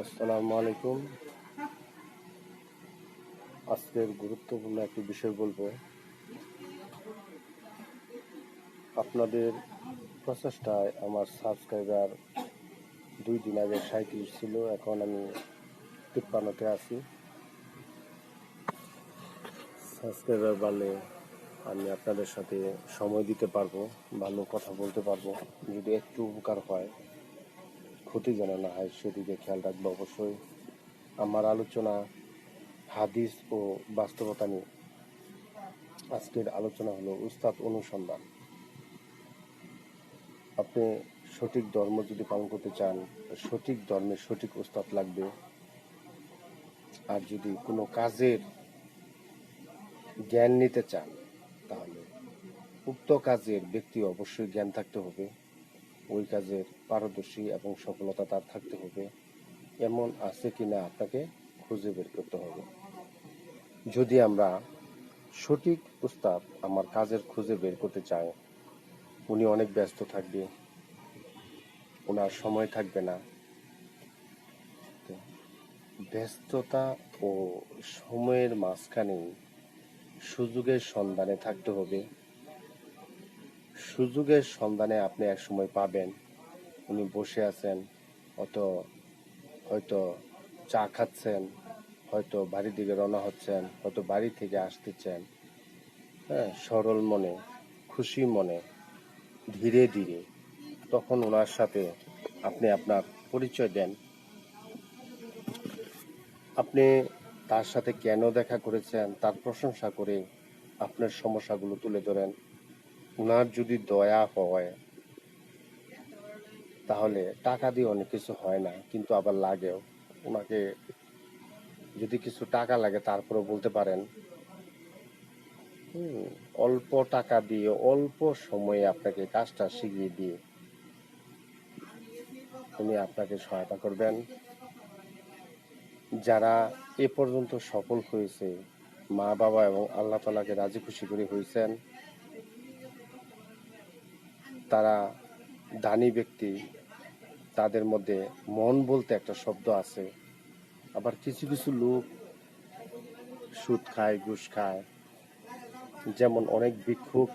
আসসালামু আলাইকুম। আজকের গুরুত্বপূর্ণ একটি বিষয় বলব। আপনাদের প্রচেষ্টায় আমার সাবস্ক্রাইবার দুই দিন আগে সাঁত্রিশ ছিল, এখন আমি তিপ্পান্নতে আছি। সাবস্ক্রাইবার বাড়লে আমি আপনাদের সাথে সময় দিতে পারব, ভালো কথা বলতে পারব। যদি একটু উপকার হয় ক্ষতি যেন না হয়, সেদিকে খেয়াল রাখব অবশ্যই। আমার আলোচনা, হাদিস ও বাস্তবতা নিয়ে আজকের আলোচনা হলো উস্তাদ অনুসন্ধান। আপনি সঠিক ধর্ম যদি পালন করতে চান, সঠিক ধর্মের সঠিক উস্তাদ লাগবে। আর যদি কোনো কাজের জ্ঞান নিতে চান, তাহলে উক্ত কাজের ব্যক্তি অবশ্যই জ্ঞান থাকতে হবে। ওই কাজের পারদর্শী এবং সফলতা তার থাকতে হবে। এমন আছে কিনা আপনাকে খুঁজে বের করতে হবে। যদি আমরা সঠিক উস্তাদ আমার কাজের খুঁজে বের করতে চাই, উনি অনেক ব্যস্ত থাকবে, ওনার সময় থাকবে না। ব্যস্ততা ও সময়ের মাঝখানে সুযোগের সন্ধানে থাকতে হবে। সুযোগের সন্ধানে আপনি এক সময় পাবেন। উনি বসে আছেন, অত হয়তো চা খাচ্ছেন, হয়তো বাড়ির দিকে রওনা হচ্ছেন, হয়তো বাড়ি থেকে আসতেছেন। হ্যাঁ সরল মনে, খুশি মনে, ধীরে ধীরে। তখন ওনার সাথে আপনি আপনার পরিচয় দেন। আপনি তার সাথে কেন দেখা করেছেন, তার প্রশংসা করে আপনার সমস্যাগুলো তুলে ধরেন। ওনার যদি দয়া হয়, তাহলে টাকা দিয়ে অনেক কিছু হয় না, কিন্তু আবার লাগেও। ওনাকে যদি কিছু টাকা লাগে তারপরে বলতে পারেন। অল্প টাকা দিয়ে, অল্প সময়ে আপনাকে কাজটা শিখিয়ে দিয়ে উনি আপনাকে সহায়তা করবেন। যারা এ পর্যন্ত সফল হয়েছে মা বাবা এবং আল্লাহ তালাকে রাজি খুশি করে হয়েছেন তারা দানি ব্যক্তি, তাদের মধ্যে মন বলতে একটা শব্দ আছে। আবার কিছু কিছু লোক সুদ খায়, ঘুষ খায়। যেমন অনেক ভিক্ষুক,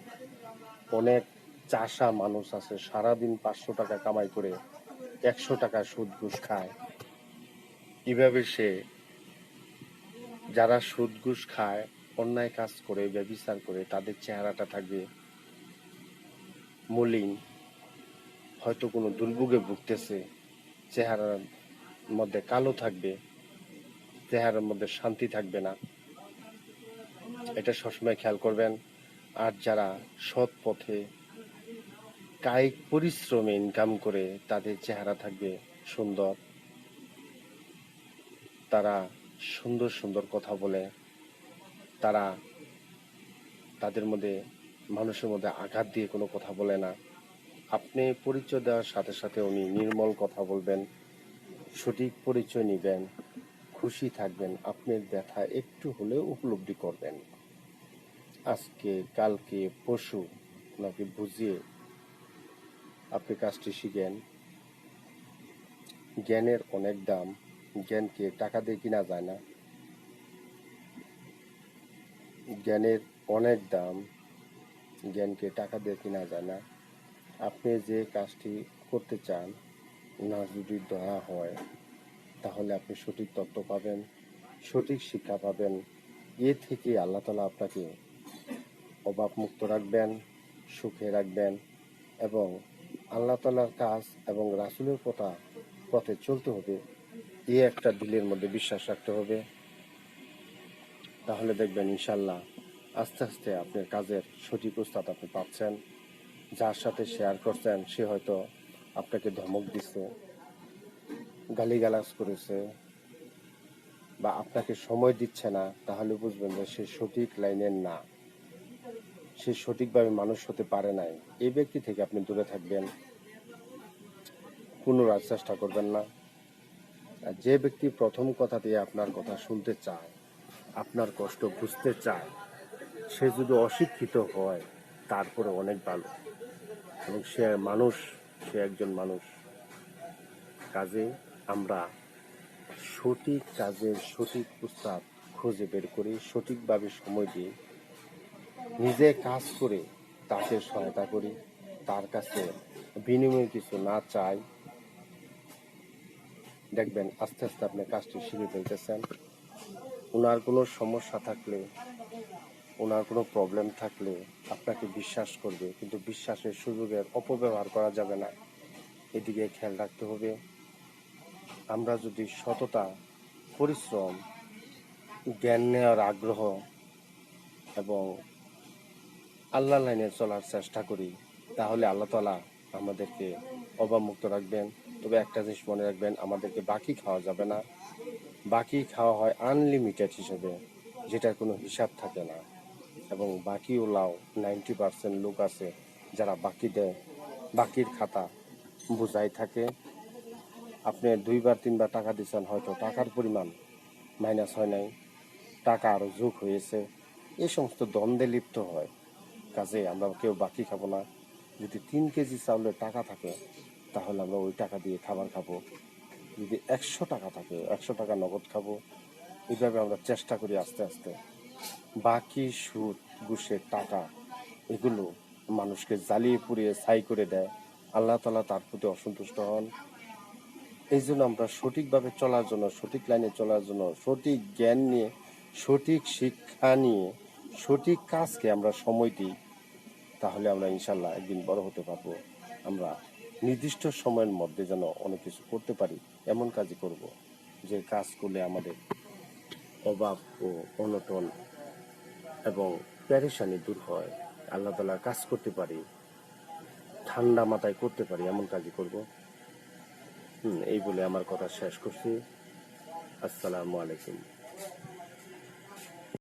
অনেক চাষা মানুষ আছে, সারাদিন পাঁচশো টাকা কামাই করে একশো টাকা সুদ, ঘুষ খায়। কীভাবে সে যারা সুদ, ঘুষ খায়, অন্যায় কাজ করে, ব্যবিচার করে, তাদের চেহারাটা থাকবে মলিন। হয়তো কোনো দুর্ভোগে ভুগতেছে, চেহারার মধ্যে কালো থাকবে, চেহারার মধ্যে শান্তি থাকবে না। এটা সবসময় খেয়াল করবেন। আর যারা সৎ পথে কায়িক পরিশ্রমে ইনকাম করে তাদের চেহারা থাকবে সুন্দর। তারা সুন্দর সুন্দর কথা বলে। তারা তাদের মধ্যে মানুষের মধ্যে আঘাত দিয়ে কোনো কথা বলে না। আপনি পরিচয় দেওয়ার সাথে সাথে উনি নির্মল কথা বলবেন, সঠিক পরিচয় নেবেন, খুশি থাকবেন, আপনার ব্যথা একটু হলেও উপলব্ধি করবেন। আজকে, কালকে পশু ওনাকে বুঝিয়ে আপনি কাজটি শিখেন। জ্ঞানের অনেক দাম জ্ঞানকে টাকা দিয়ে কিনা যায় না? জ্ঞানের অনেক দাম জ্ঞানকে টাকা দিয়ে কিনা যায় না। আপনি যে কাজটি করতে চান, না যদি দয়া হয়, তাহলে আপনি সঠিক তত্ত্ব পাবেন, সঠিক শিক্ষা পাবেন। এ থেকে আল্লাহ তালা আপনাকে অভাবমুক্ত রাখবেন, সুখে রাখবেন এবং আল্লাহ তালার কাজ এবং রাসুলের কথা পথে চলতে হবে। এ একটা দিলের মধ্যে বিশ্বাস রাখতে হবে। তাহলে দেখবেন ইনশাল্লাহ আস্তে আস্তে আপনার কাজের সঠিক উস্তাদ আপনি পাচ্ছেন। যার সাথে শেয়ার করছেন, সে হয়তো আপনাকে ধমক দিচ্ছে গালিগালাজ করেছে, বা আপনাকে সময় দিচ্ছে না, তাহলে বুঝবেন যে সে সঠিক লাইনের না। সে সঠিকভাবে মানুষ হতে পারে নাই। এই ব্যক্তি থেকে আপনি দূরে থাকবেন, পুনরায় চেষ্টা করবেন না। আর যে ব্যক্তি প্রথম কথা দিয়ে আপনার কথা শুনতে চায়, আপনার কষ্ট বুঝতে চায় সে যদি অশিক্ষিত হয়, তারপরে অনেক ভালো। এবং সে মানুষ, সে একজন মানুষ। কাজে আমরা সঠিক কাজের সঠিক প্রস্তাব খুঁজে বের করে, সঠিকভাবে সময় দিয়ে নিজে কাজ করে তাকে সহায়তা করি, তার কাছে বিনিময়ে কিছু না চাই। দেখবেন আস্তে আস্তে আপনি কাজটি শিখে ফেলতেছেন। ওনার কোনো সমস্যা থাকলে ওনার কোনো প্রবলেম থাকলে আপনাকে বিশ্বাস করবে, কিন্তু বিশ্বাসের সুযোগের অপব্যবহার করা যাবে না। এদিকে খেয়াল রাখতে হবে, আমরা যদি সততা, পরিশ্রম, জ্ঞান নেওয়ার আগ্রহ এবং আল্লাহ লাইনে চলার চেষ্টা করি, তাহলে আল্লাহ তালা আমাদেরকে অবামুক্ত রাখবেন। তবে একটা জিনিস মনে রাখবেন, আমাদেরকে বাকি খাওয়া যাবে না। বাকি খাওয়া হয় আনলিমিটেড হিসেবে, যেটার কোনো হিসাব থাকে না। এবং বাকি ওলাও নাইনটি পার্সেন্ট লোক আছে যারা বাকি দেয় বাকির খাতা বোঝাই থাকে। আপনি দুইবার, তিনবার টাকা দিচ্ছেন হয়তো টাকার পরিমাণ মাইনাস হয় নাই, টাকা আরও যোগ হয়েছে। এই সমস্ত দ্বন্দ্বে লিপ্ত হয়। কাজে আমরা কেউ বাকি খাব না। যদি তিন কেজি চাউলের টাকা থাকে, তাহলে আমরা ওই টাকা দিয়ে খাবার খাব। যদি একশো টাকা থাকে, একশো টাকা নগদ খাব। এইভাবে আমরা চেষ্টা করি আস্তে আস্তে। বাকি সুদ, ঘুষের টাকা, এগুলো মানুষকে জ্বালিয়ে পুড়িয়ে ছাই করে দেয়। আল্লাহ তালা তার প্রতি অসন্তুষ্ট হন। এই জন্য আমরা সঠিকভাবে চলার জন্য, সঠিক লাইনে চলার জন্য, সঠিক জ্ঞান নিয়ে, সঠিক শিক্ষা নিয়ে, সঠিক কাজকে আমরা সময় দিই, তাহলে আমরা ইনশাল্লাহ একদিন বড় হতে পারব। আমরা নির্দিষ্ট সময়ের মধ্যে যেন অনেক কিছু করতে পারি, এমন কাজই করব, যে কাজ করলে আমাদের অভাব ও অনটন এবং প্যারেশানি দূর হয়। আল্লাহ তালার কাজ করতে পারি, ঠান্ডা মাথায় করতে পারি, এমন কাজই করব। হুম, এই বলে আমার কথা শেষ করছি। আসসালামু আলাইকুম।